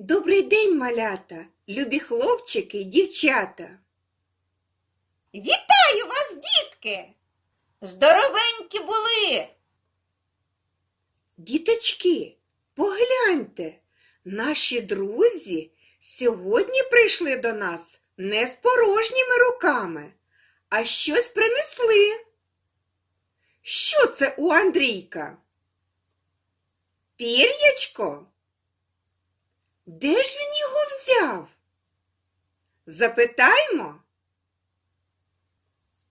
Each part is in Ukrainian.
Добрий день, малята, любі хлопчики дівчата. Вітаю вас, дітки! Здоровенькі були! Діточки, погляньте, наші друзі сьогодні прийшли до нас не з порожніми руками, а щось принесли. Що це у Андрійка? Пір'ячко? Де ж він його взяв? Запитаймо.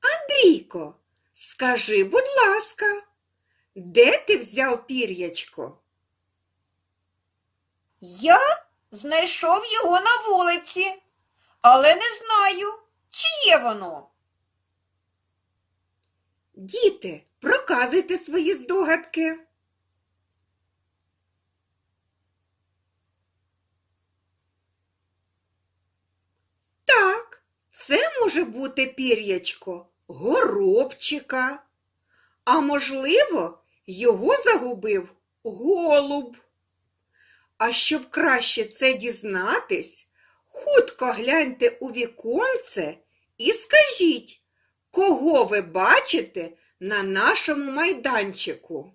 Андрійко, скажи, будь ласка, де ти взяв пір'ячко? Я знайшов його на вулиці, але не знаю, чиє воно. Діти, проказуйте свої здогадки. Так, це може бути пір'ячко горобчика, а можливо, його загубив голуб. А щоб краще це дізнатись, хутко гляньте у віконце і скажіть, кого ви бачите на нашому майданчику?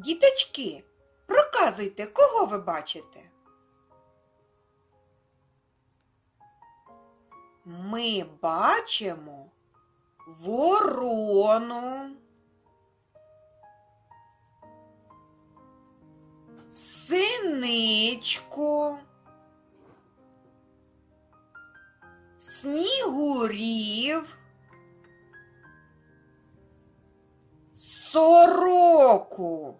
Діточки, проказуйте, кого ви бачите. Ми бачимо ворону, синичку, снігурів, сороку.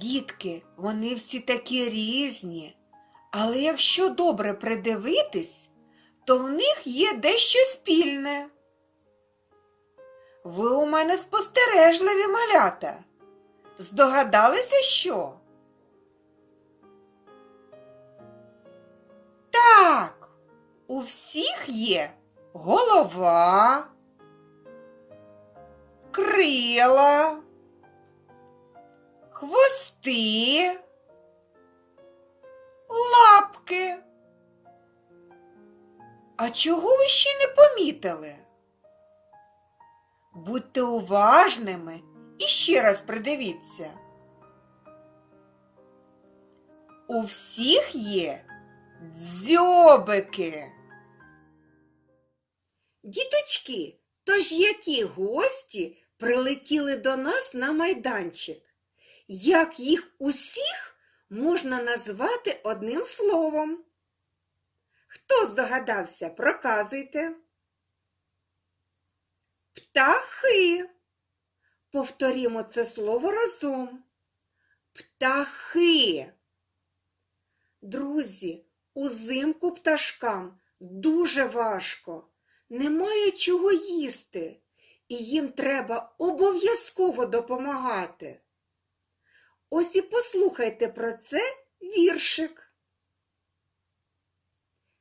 Дітки, вони всі такі різні, але якщо добре придивитись, то в них є дещо спільне. Ви у мене спостережливі малята. Здогадалися, що? Так, у всіх є голова, крила, хвости, лапки. А чого ви ще не помітили? Будьте уважними і ще раз придивіться. У всіх є дзьобики. Діточки, тож які гості прилетіли до нас на майданчик? Як їх усіх можна назвати одним словом? Хто здогадався, проказуйте. Птахи. Повторімо це слово разом. Птахи. Друзі, узимку пташкам дуже важко. Немає чого їсти, і їм треба обов'язково допомагати. Ось і послухайте про це віршик.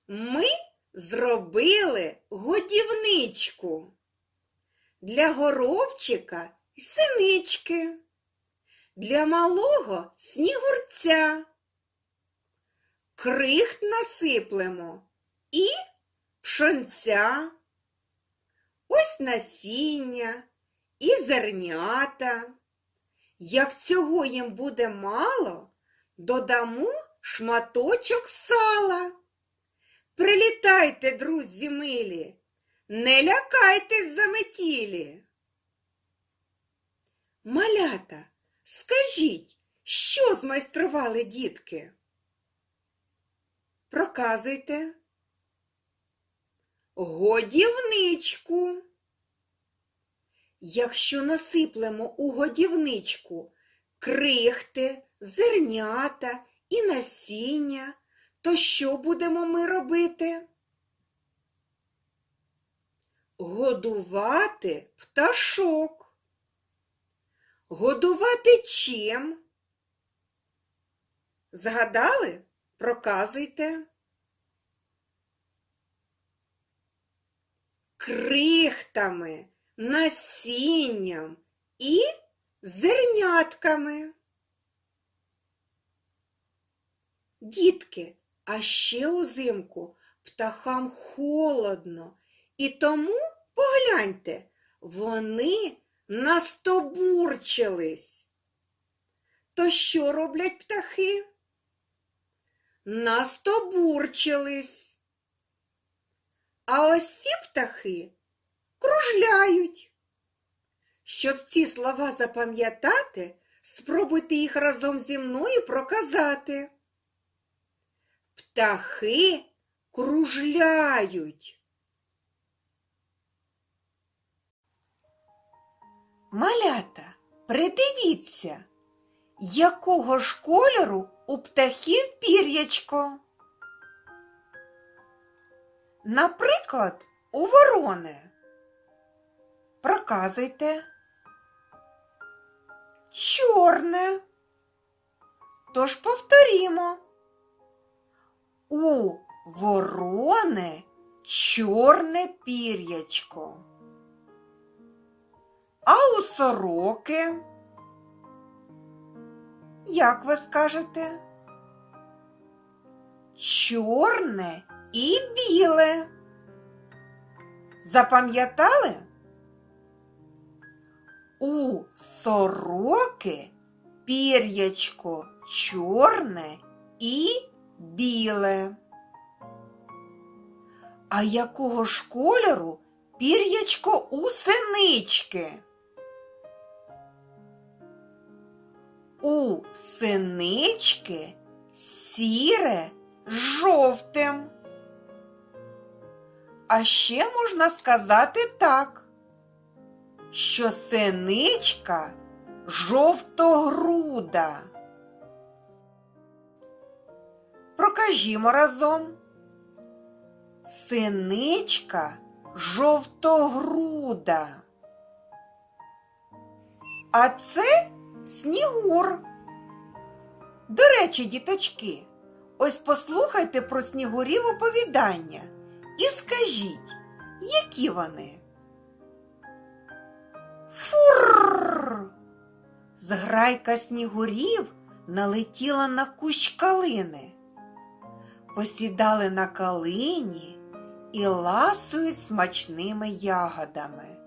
Ми зробили годівничку для горобчика й синички, для малого снігурця. Крихт насиплемо і пшонця, ось насіння і зернята. Як цього їм буде мало, додамо шматочок сала. Прилітайте, друзі милі, не лякайтесь заметілі. Малята, скажіть, що змайстрували дітки? Проказуйте. Годівничку. Якщо насиплемо у годівничку крихти, зернята і насіння, то що будемо ми робити? Годувати пташок. годувати чим? Згадали? Проказуйте. Крихтами, насінням і зернятками. Дітки, а ще узимку птахам холодно, і тому погляньте, вони настобурчились. То що роблять птахи? Настобурчились. А ось ці птахи кружляють. Щоб ці слова запам'ятати, спробуйте їх разом зі мною проказати. Птахи кружляють. Малята, придивіться, якого ж кольору у птахів пір'ячко? Наприклад, у ворони. Проказуйте. Чорне. Тож повторімо. У ворони чорне пір'ячко. А у сороки? Як ви скажете? Чорне і біле. Запам'ятали? У сороки пір'ячко чорне і біле. А якого ж кольору пір'ячко у синички? У синички сіре з жовтим. А ще можна сказати так, що синичка жовтогруда. Прокажімо разом. Синичка жовтогруда. А це снігур. До речі, діточки, ось послухайте про снігурів оповідання і скажіть, які вони? Зграйка снігурів налетіла на кущ калини. Посідали на калині і ласують смачними ягодами.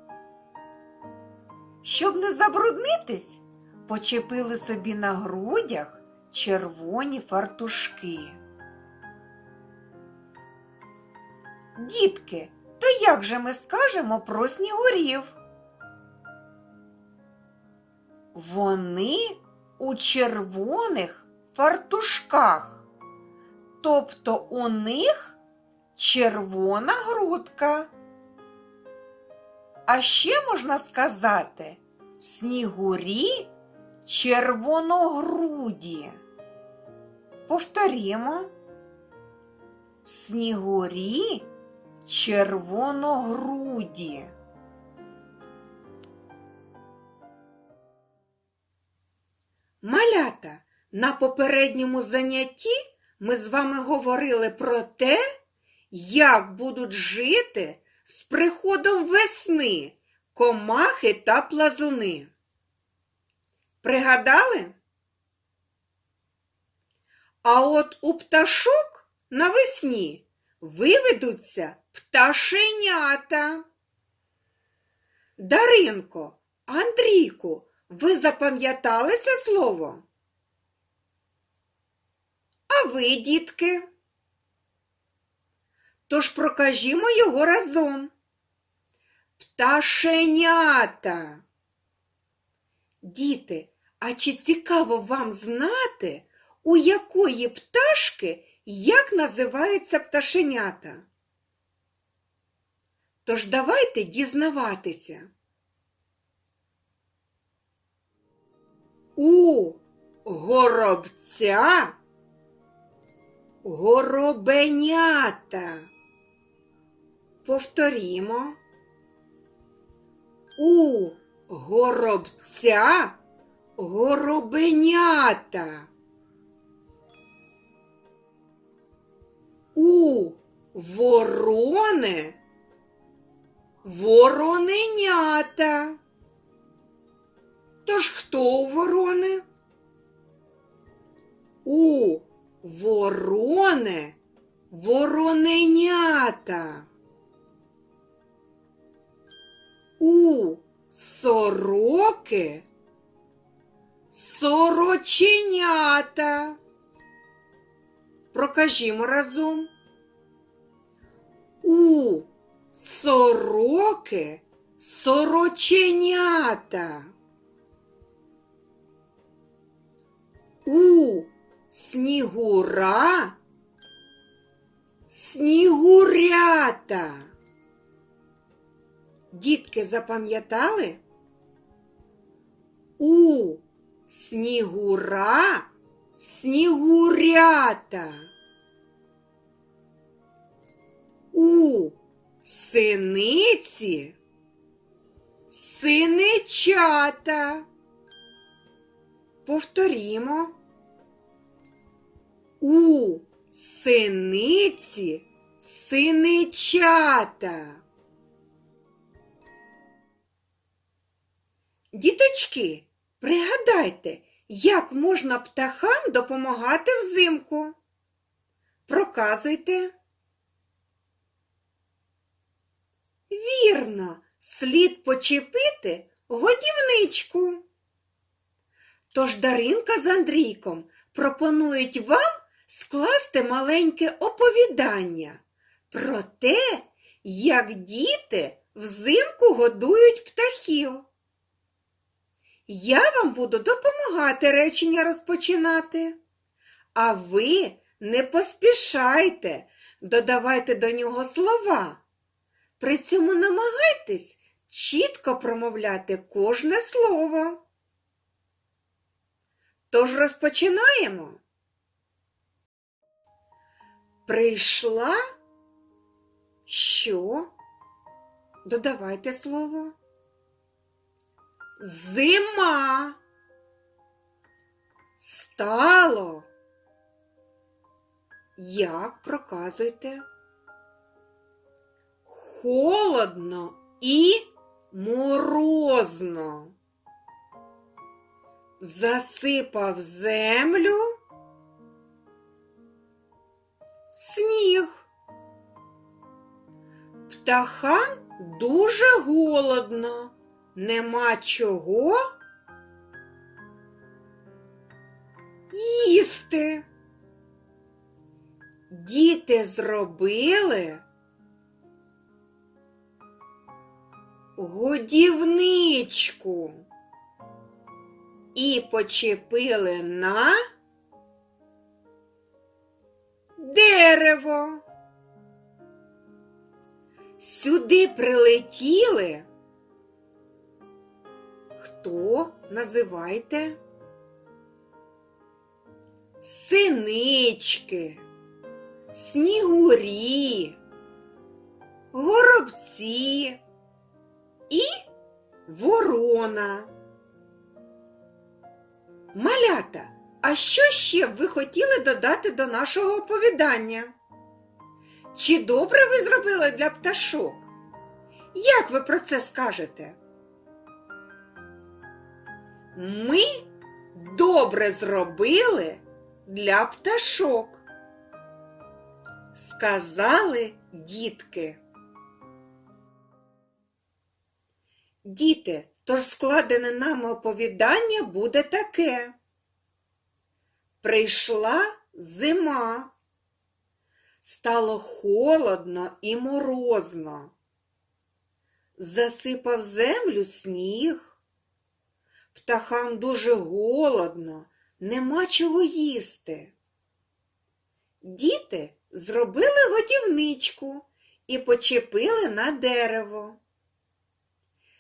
Щоб не забруднитись, почепили собі на грудях червоні фартушки. Дітки, то як же ми скажемо про снігурів? Вони у червоних фартушках, тобто у них червона грудка. А ще можна сказати снігурі червоногруді. Повторімо. Снігурі червоногруді. Малята, на попередньому занятті ми з вами говорили про те, як будуть жити з приходом весни комахи та плазуни. Пригадали? А от у пташок навесні виведуться пташенята. Даринко, Андрійку, ви запам'ятали це слово? А ви, дітки? Тож прокажімо його разом. Пташенята. Діти, а чи цікаво вам знати, у якої пташки як називаються пташенята? Тож давайте дізнаватися. У горобця горобенята. Повторімо. У горобця горобенята. У ворони вороненята. Тож хто у ворони? У ворони вороненята. У сороки сороченята. Прокажімо разом. У сороки сороченята. У снігура снігурята. Дітки запам'ятали? У снігура снігурята. У синиці синичата. Повторімо. У синиці синичата. Діточки, пригадайте, як можна птахам допомагати взимку. Проказуйте. Вірно, слід почепити годівничку. Тож Даринка з Андрійком пропонують вам скласти маленьке оповідання про те, як діти взимку годують птахів. Я вам буду допомагати речення розпочинати. А ви не поспішайте, додавайте до нього слова. При цьому намагайтесь чітко промовляти кожне слово. Тож розпочинаємо. Прийшла що? Додавайте слово. Зима. Стало. Як проказуйте? Холодно і морозно. Засипав землю. Птахам дуже голодно. Нема чого їсти. Діти зробили годівничку і почепили на дерево. Сюди прилетіли. Хто називайте? Синички, снігурі, горобці і ворона. Малята, а що ще б ви хотіли додати до нашого оповідання? Чи добре ви зробили для пташок? Як ви про це скажете? Ми добре зробили для пташок. Сказали дітки. Діти, тож складене нами оповідання буде таке. Прийшла зима. Стало холодно і морозно. Засипав землю сніг. Птахам дуже голодно, нема чого їсти. Діти зробили годівничку і почепили на дерево.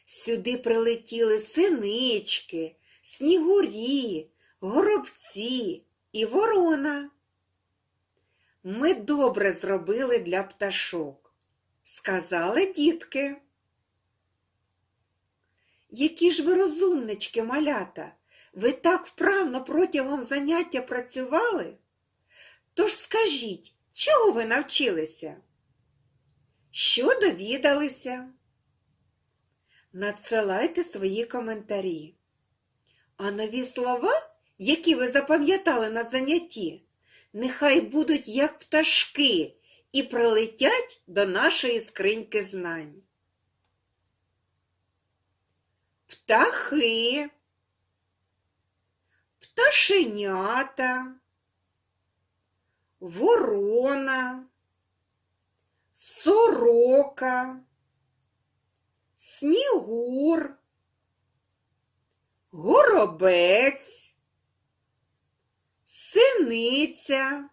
Сюди прилетіли синички, снігурі, горобці і ворона. Ми добре зробили для пташок, сказали дітки. Які ж ви розумнички, малята, Ви так вправно протягом заняття працювали? Тож скажіть, чого ви навчилися? Що довідалися? Надсилайте свої коментарі. А нові слова, які ви запам'ятали на занятті, нехай будуть як пташки і прилетять до нашої скриньки знань. Птахи, пташенята, ворона, сорока, снігур, горобець, синиця,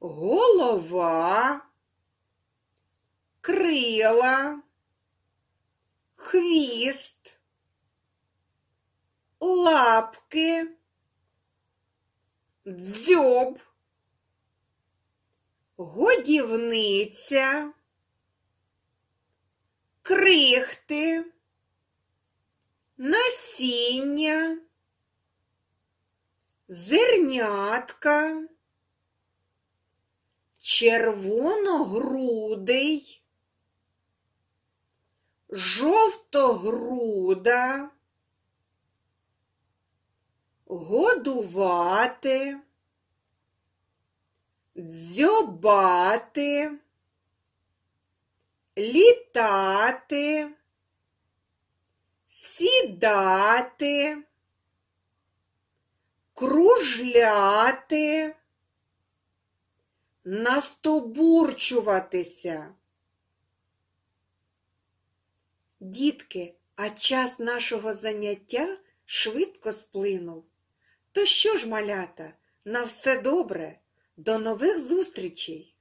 голова, крила, хвіст, лапки, дзьоб, годівниця, крихти, насіння, зернятка, червоногрудий, жовтогруда, годувати, дзьобати, літати, сідати, кружляти, настобурчуватися. Дітки, а час нашого заняття швидко сплинув. То що ж, малята, на все добре, до нових зустрічей!